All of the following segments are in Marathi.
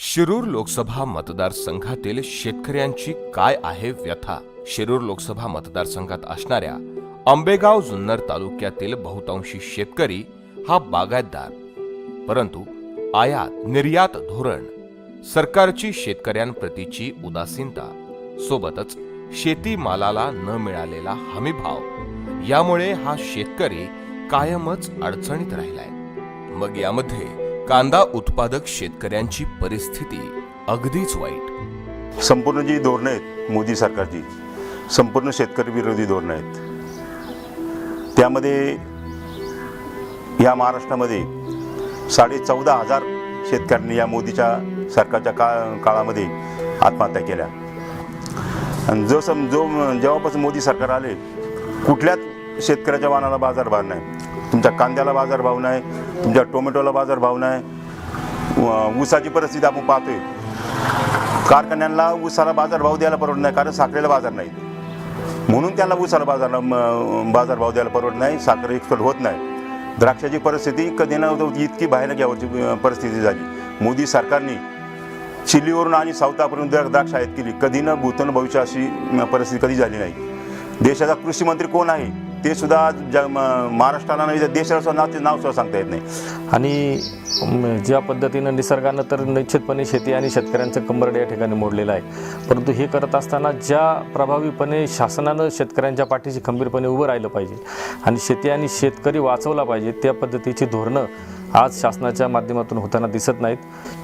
शिरूर लोकसभा मतदारसंघातील शेतकऱ्यांची काय आहे व्यथा? शिरूर लोकसभा मतदारसंघात असणाऱ्या आंबेगाव जुन्नर तालुक्यातील बहुतांशी शेतकरी हा बागायतदार. परंतु आयात निर्यात धोरण सरकारची शेतकऱ्यांप्रतीची उदासीनता सोबतच शेतीमालाला न मिळालेला हमीभाव यामुळे हा शेतकरी कायमच अडचणीत राहिलाय. मग यामध्ये कांदा उत्पादक शेतकऱ्यांची परिस्थिती अगदीच वाईट. संपूर्ण जी धोरणं आहेत मोदी सरकारची संपूर्ण शेतकरी विरोधी धोरणं आहेत. त्यामध्ये या महाराष्ट्रामध्ये साडे चौदा हजार शेतकऱ्यांनी या मोदीच्या सरकारच्या का काळामध्ये आत्महत्या केल्या. आणि जो सम जो जेव्हापासून मोदी सरकार आले कुठल्याच शेतकऱ्याच्या वाहनाला बाजारभाव नाही. तुमच्या कांद्याला बाजारभाव नाही तुमच्या टोमॅटोला बाजारभाव नाही. ऊसाची परिस्थिती आपण पाहतोय. कारखान्यांना ऊसाला बाजारभाव द्यायला परवडत नाही कारण साखरेला बाजार नाही. म्हणून त्यांना ऊसाला बाजार बाजारभाव द्यायला परवडत नाही साखर एक्सपोर्ट होत नाही. द्राक्षाची परिस्थिती कधी ना इतकी भयानक यावरची परिस्थिती झाली. मोदी सरकारने चिलीवरून आणि साऊथ आफ्रिकेवरून द्राक्ष आयात केली कधी न भूतन भविष्य अशी परिस्थिती कधी झाली नाही. देशाचा कृषी मंत्री कोण आहे? ते सुद्धा जग म- महाराष्ट्राला नाही तर देशाला सुद्धा नाव नाव सुद्धा सांगता येत नाही. आणि ज्या पद्धतीनं निसर्गानं तर निश्चितपणे शेती आणि शेतकऱ्यांचं कंबरड या ठिकाणी मोडलेलं आहे. परंतु हे करत असताना ज्या प्रभावीपणे शासनानं शेतकऱ्यांच्या पाठीशी खंबीरपणे उभं राहिलं पाहिजे आणि शेती आणि शेतकरी वाचवला पाहिजे त्या पद्धतीची धोरणं आज शासनाच्या माध्यमातून होताना दिसत नाहीत.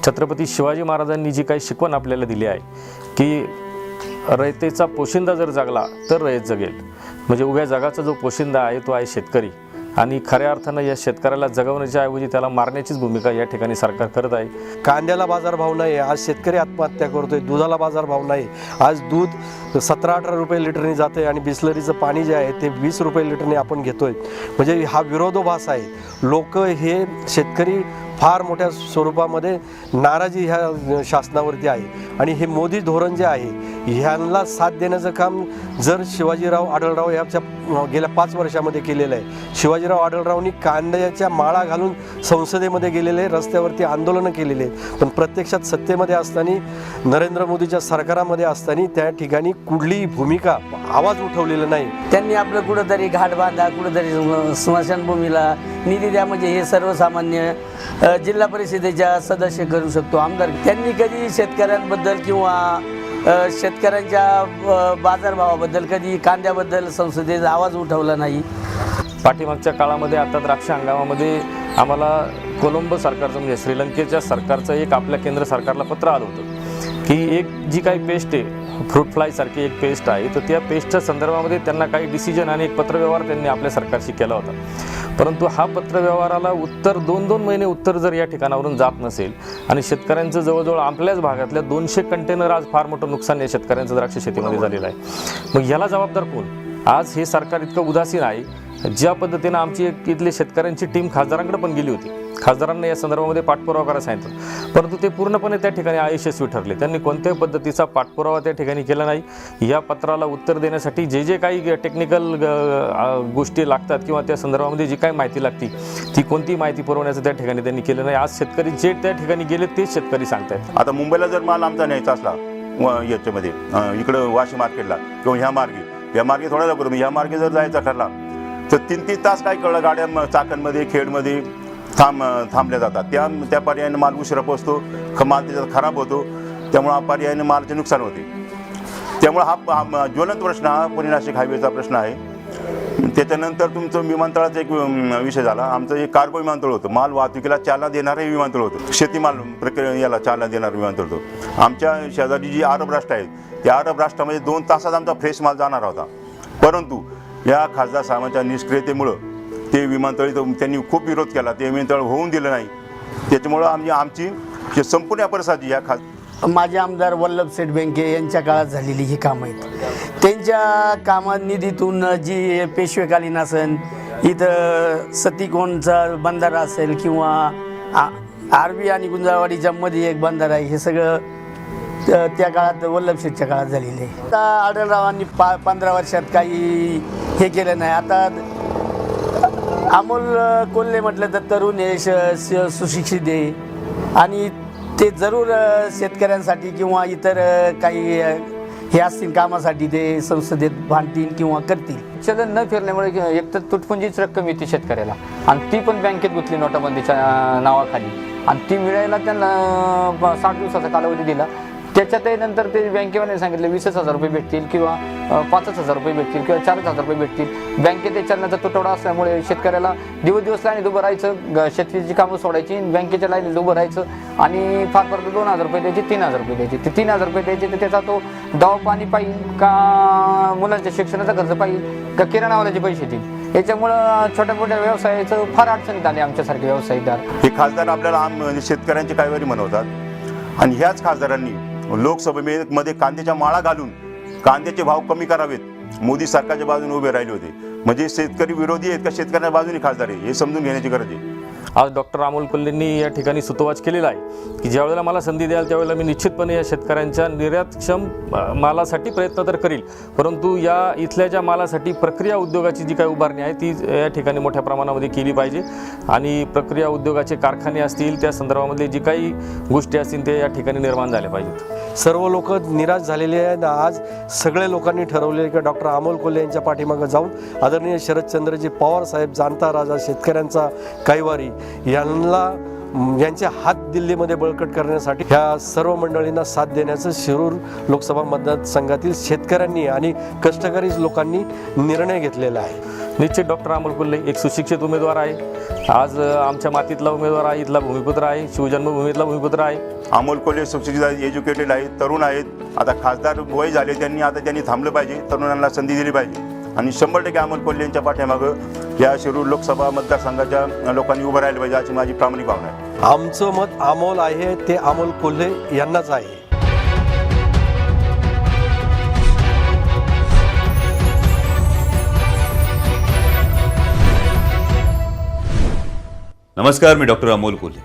छत्रपती शिवाजी महाराजांनी जी काही शिकवण आपल्याला दिली आहे की रयतेचा पोशिंदा जर जागला तर रयत जगेल. म्हणजे उभ्या जगाचा जो पोशिंदा आहे तो आहे शेतकरी. आणि खऱ्या अर्थानं या शेतकऱ्याला जगवण्याच्या ऐवजी त्याला मारण्याचीच भूमिका या ठिकाणी सरकार करत आहे. कांद्याला बाजारभाव नाही. आज शेतकरी आत्महत्या करतोय दुधाला बाजारभाव नाही. आज दूध सतरा अठरा रुपये लिटरने जाते आणि बिस्लरीचं पाणी जे आहे ते वीस रुपये लिटरने आपण घेतोय. म्हणजे हा विरोधाभास आहे. लोक हे शेतकरी फार मोठ्या स्वरूपामध्ये नाराजी ह्या शासनावरती आहे. आणि हे मोदी धोरण जे आहे ह्यांना साथ देण्याचं काम जर शिवाजीराव आढळराव ह्याच्या गेल्या पाच वर्षामध्ये केलेलं आहे. शिवाजीराव आढळरावनी कांद्याच्या माळा घालून संसदेमध्ये गेलेले रस्त्यावरती आंदोलनं केलेले. पण प्रत्यक्षात सत्तेमध्ये असताना नरेंद्र मोदीच्या सरकारामध्ये असताना त्या ठिकाणी कुठलीही भूमिका आवाज उठवलेला नाही. त्यांनी आपलं कुठंतरी घाट बांधा कुठंतरी स्मशानभूमीला निधी द्या म्हणजे हे सर्वसामान्य जिल्हा परिषदेच्या सदस्य करू शकतो. आमदार त्यांनी कधी शेतकऱ्यांबद्दल किंवा शेतकऱ्यांच्या बाजारभावाबद्दल कधी कांद्याबद्दल संसदेत आवाज उठवला नाही? पाठीमागच्या काळामध्ये आता द्राक्ष हंगामामध्ये आम्हाला कोलंबो सरकारचं म्हणजे श्रीलंकेच्या सरकारचं एक आपल्या केंद्र सरकारला पत्र आलं होतं की एक जी काही पेस्ट आहे फ्रूट फ्लायसारखी एक पेस्ट आहे तर त्या पेस्टच्या संदर्भामध्ये त्यांना काही डिसिजन आणि एक पत्रव्यवहार त्यांनी आपल्या सरकारशी केला होता. परंतु हा पत्रव्यवहाराला उत्तर दोन दोन महिने उत्तर जर या ठिकाणावरून जात नसेल आणि शेतकऱ्यांचं जवळजवळ आपल्याच भागातल्या दोनशे कंटेनर आज फार मोठं नुकसान या शेतकऱ्यांचं द्राक्ष शेतीमध्ये झालेलं आहे. मग याला जबाबदार कोण? आज हे सरकार इतकं उदासीन आहे ज्या पद्धतीनं आमची एक इथली शेतकऱ्यांची टीम खासदारांकडे पण गेली होती. खासदारांना या संदर्भामध्ये पाठपुरावा करायला सांगितलं. परंतु ते पूर्णपणे त्या ठिकाणी अयशस्वी ठरले. त्यांनी कोणत्याही पद्धतीचा पाठपुरावा त्या ठिकाणी केला नाही. या पत्राला उत्तर देण्यासाठी जे जे काही टेक्निकल गोष्टी लागतात किंवा त्या संदर्भामध्ये जी काही माहिती लागती ती कोणती माहिती पुरवण्याचं त्या ठिकाणी त्यांनी केलं नाही. आज शेतकरी जे त्या ठिकाणी गेले तेच शेतकरी सांगतायत. आता मुंबईला जर माल आमचा न्यायचा असला याच्यामध्ये इकडं वाशी मार्केटला किंवा ह्या मार्गे या मार्गे थोडा लवकर ह्या मार्गे जर जायचा ठरला तर तीन तीन तास काय कळलं? गाड्या चाकणमध्ये खेडमध्ये थांब थांबल्या जातात. त्या त्या पर्यायाने माल उशिरा पोचतो ख माल त्याच्यात खराब होतो त्यामुळं हा पर्यायाने मालाचे नुकसान होते. त्यामुळं हा ज्वलंत प्रश्न हा पुणे-नाशिक हायवेचा प्रश्न आहे. त्याच्यानंतर तुमचं विमानतळाचा एक विषय झाला. आमचं एक कार्गो विमानतळ होतं. माल वाहतुकीला चालना देणारं हे विमानतळ होतं. शेतीमाल प्रक्रिया याला चालना देणारं विमानतळ होतं. आमच्या शेजारी जी अरब राष्ट्र आहेत त्या अरब राष्ट्रामध्ये दोन तासात आमचा फ्रेश माल जाणार होता. परंतु या खासदार साहेबांच्या निष्क्रियतेमुळं ते विमानतळ त्यांनी खूप विरोध केला. ते विमानतळ होऊन दिलं नाही. त्याच्यामुळं आमची आमची जे संपूर्ण या या खास माझे आमदार वल्लभ सेठ बँके यांच्या काळात झालेली ही कामं आहेत. त्यांच्या कामात निधीतून जी पेशवेकालीन असेल इथं सतीकोणचा बंधारा असेल किंवा आ- आरबी आणि गुंजाळवाडीच्या मध्ये एक बंधारा आहे हे सगळं त्या काळात वल्लभ शेठच्या काळात झालेलं आहे. आता आढळरावांनी पा पंधरा वर्षात काही हे केलं नाही. आता अमोल कोल्हे म्हटलं तर तरुण हे श- सुशिक्षित आहे. आणि ते जरूर शेतकऱ्यांसाठी किंवा इतर काही हे असतील कामासाठी ते संसदेत भांडतील किंवा करतील. चलन न फिरल्यामुळे एक तर तुटपुंजीच रक्कम येते शेतकऱ्याला. आणि ती पण बँकेत गुंतली नोटाबंदीच्या नावाखाली. आणि ती मिळायला त्यांना साठ दिवसाचा कालावधी दिला. त्याच्यातही नंतर ते बँकेवाल्याने सांगितले वीसच हजार रुपये भेटतील किंवा पाचच हजार रुपये भेटतील किंवा चारच हजार रुपये भेटतील. बँकेत चलनाचा तुटवडा असल्यामुळे शेतकऱ्याला दिवस दिवस लाईनीत उभं राहायचं ग- शेतीची कामं सोडायची बँकेच्या लाईनीत उभं राहायचं आणि फार फार तर दोन हजार रुपये द्यायचे तीन हजार रुपये द्यायचे. ते तीन हजार रुपये द्यायचे तर त्याचा तो दवा पाणी पाहिजे का मुलांच्या शिक्षणाचा खर्च पाहिजे का किराणावाल्याचे पैसे देईल याच्यामुळं छोट्या मोठ्या व्यवसायाचं फार अडचणीत आले आमच्यासारखे व्यावसायिकदार. हे खासदार आपल्याला आम म्हणजे काही शेतकऱ्यांचे कायवारी म्हणवतात आणि ह्याच खासदारांनी लोकसभेमध्ये कांद्याच्या माळा घालून कांद्याचे भाव कमी करावेत. मोदी सरकारच्या बाजूने उभे राहिले होते. म्हणजे शेतकरी विरोधी आहेत का शेतकऱ्यांच्या बाजूने खासदार आहे हे समजून घेण्याची गरज आहे. आज डॉक्टर अमोल कोल्हेंनी या ठिकाणी सुतोवाच केलेला आहे की ज्यावेळेला मला संधी द्याल त्यावेळेला मी निश्चितपणे या शेतकऱ्यांच्या निर्यातक्षम मालासाठी प्रयत्न तर करील. परंतु या इथल्या ज्या मालासाठी प्रक्रिया उद्योगाची जी काही उभारणी आहे ती या ठिकाणी मोठ्या प्रमाणामध्ये केली पाहिजे. आणि प्रक्रिया उद्योगाचे कारखाने असतील त्या संदर्भामधले जी काही गोष्टी असतील ते या ठिकाणी निर्माण झाल्या पाहिजेत. सर्व लोक निराश झालेले आहेत. आज सगळे लोकांनी ठरवले की डॉक्टर अमोल कोल्हे यांच्या पाठीमागे जाऊन आदरणीय शरदचंद्रजी पवार साहेब जाणता राजा शेतकऱ्यांचा कैवारी यांना यांचे हात दिल्लीमध्ये बळकट करण्यासाठी ह्या सर्व मंडळींना साथ देण्याचं शिरूर लोकसभा मतदारसंघातील शेतकऱ्यांनी आणि कष्टकरी लोकांनी निर्णय घेतलेला आहे. निश्चित डॉक्टर अमोल कोल्हे एक सुशिक्षित उमेदवार आहे. आज आमच्या मातीतला उमेदवार आहे इथला भूमिपुत्र आहे शिवजन्मभूमीतला भूमिपुत्र आहे. अमोल कोल्हे सुशिक्षित आहेत एज्युकेटेड आहेत तरुण आहेत. आता खासदार वय झाले त्यांनी आता त्यांनी थांबलं पाहिजे तरुणांना संधी दिली पाहिजे. आणि शंभर टक्के अमोल कोल्हे यांच्या पाठीमागं या शिरूर लोकसभा मतदारसंघाच्या लोकांनी उभं राहिलं पाहिजे अशी माझी प्रामाणिक भावना आहे. आमचं मत अमोल आहे ते अमोल कोल्हे यांनाच आहे. नमस्कार मी डॉक्टर अमोल कोल्हे.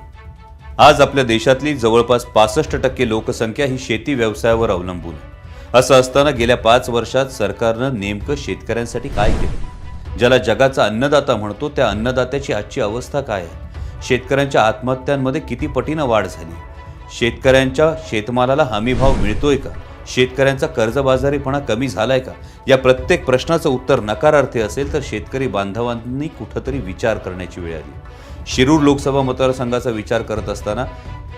आज आपल्या देशातली जवळपास पासष्ट टक्के लोकसंख्या ही शेती व्यवसायावर अवलंबून आहे. असं असताना गेल्या पाच वर्षात सरकारनं नेमकं शेतकऱ्यांसाठी काय केलं? ज्याला जगाचा अन्नदाता म्हणतो त्या अन्नदात्याची आजची अवस्था काय आहे? शेतकऱ्यांच्या आत्महत्यांमध्ये किती पटीनं वाढ झाली? शेतकऱ्यांच्या शेतमालाला हमीभाव मिळतोय का? शेतकऱ्यांचा कर्जबाजारीपणा कमी झालाय का? या प्रत्येक प्रश्नाचं उत्तर नकारार्थी असेल तर शेतकरी बांधवांनी कुठंतरी विचार करण्याची वेळ आली. शिरूर लोकसभा मतदारसंघाचा विचार करत असताना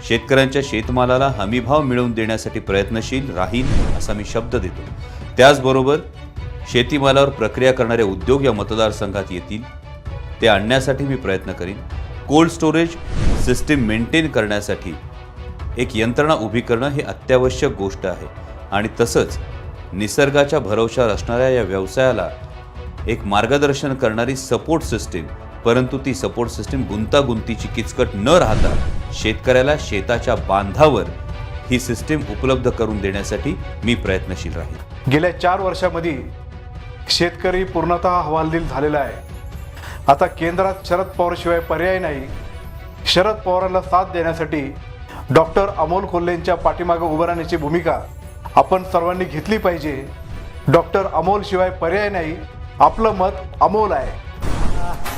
शेतकऱ्यांच्या शेतमालाला हमीभाव मिळवून देण्यासाठी प्रयत्नशील राहील असा मी शब्द देतो. त्याचबरोबर शेतीमालावर प्रक्रिया करणारे उद्योग या मतदारसंघात येतील ते आणण्यासाठी मी प्रयत्न करीन. कोल्ड स्टोरेज सिस्टीम मेंटेन करण्यासाठी एक यंत्रणा उभी करणं हे अत्यावश्यक गोष्ट आहे आणि तसंच निसर्गाच्या भरवशावर असणाऱ्या या व्यवसायाला एक मार्गदर्शन करणारी सपोर्ट सिस्टीम परंतु ती सपोर्ट सिस्टीम गुंतागुंतीची किचकट न राहता शेतकऱ्याला शेताच्या बांधावर ही सिस्टीम उपलब्ध करून देण्यासाठी मी प्रयत्नशील राहील गेल्या चार वर्षामध्ये शेतकरी पूर्णतः हवालदिल झालेला आहे. आता केंद्रात शरद पवारशिवाय पर्याय नाही. शरद पवारांना साथ देण्यासाठी डॉक्टर अमोल कोल्हेंच्या पाठीमागे उभं राहण्याची भूमिका आपण सर्वांनी घेतली पाहिजे. डॉक्टर अमोल शिवाय पर्याय नाही. आपलं मत अमोल आहे.